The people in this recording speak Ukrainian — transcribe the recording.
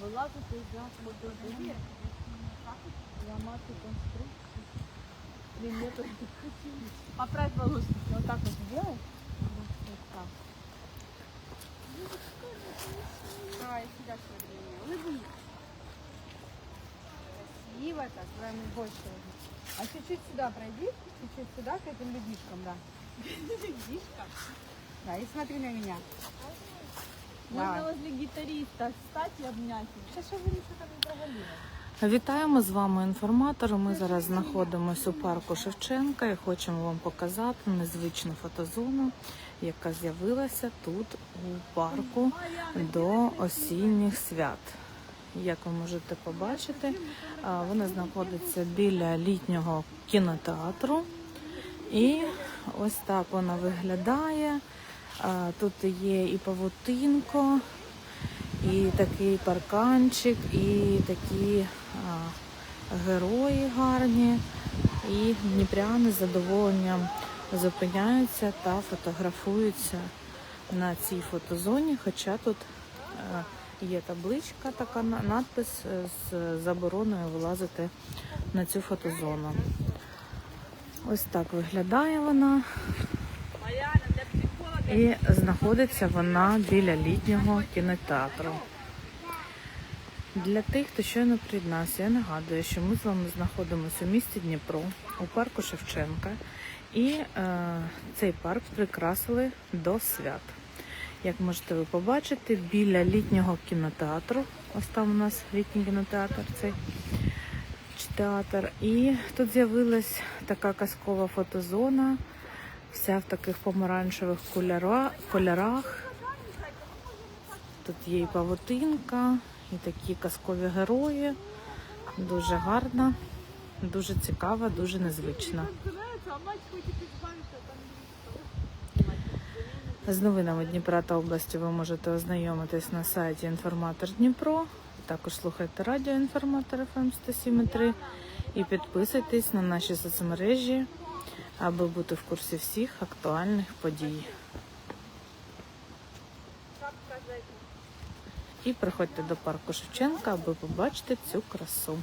вилазити за ходові, ламати конструкцію. Блин, я тут Поправь волосы. Вот так вот сделай. Вот так. Давай, сюда смотри меня. Улыбнись. Красиво так, прям больше. А чуть-чуть сюда пройди, чуть-чуть сюда к этим людишкам, да. Видишь-ка? Да, и смотри на меня. Можно Давай. возле гитариста встать и обнять его. Сейчас, чтобы ничего не провалилось. Вітаємо з вами інформатори. Ми зараз знаходимося у парку Шевченка і хочемо вам показати незвичну фотозону, яка з'явилася тут у парку до осінніх свят. Як ви можете побачити, вона знаходиться біля літнього кінотеатру. І ось так вона виглядає. Тут є і павутинко, і такий парканчик, і такі герої гарні. І дніпряни з задоволенням зупиняються та фотографуються на цій фотозоні. Хоча тут е, є табличка, така надпис е, з забороною вилазити на цю фотозону. Ось так виглядає вона. І знаходиться вона біля літнього кінотеатру. Для тих, хто щойно приєднався, я нагадую, що ми з вами знаходимося у місті Дніпро, у парку Шевченка. І е, цей парк прикрасили до свят. Як можете ви побачити, біля літнього кінотеатру, ось там у нас літній кінотеатр, цей театр. І тут з'явилась така казкова фотозона, вся в таких помаранчевих кольорах. Тут є і павутинка, і такі казкові герої. Дуже гарна, дуже цікава, дуже незвична. З новинами Дніпра та області ви можете ознайомитись на сайті Інформатор Дніпро. Також слухайте радіо Інформатор ФМ 107.3 і підписуйтесь на наші соцмережі, аби бути в курсі всіх актуальних подій. І приходьте до парку Шевченка, аби побачити цю красу.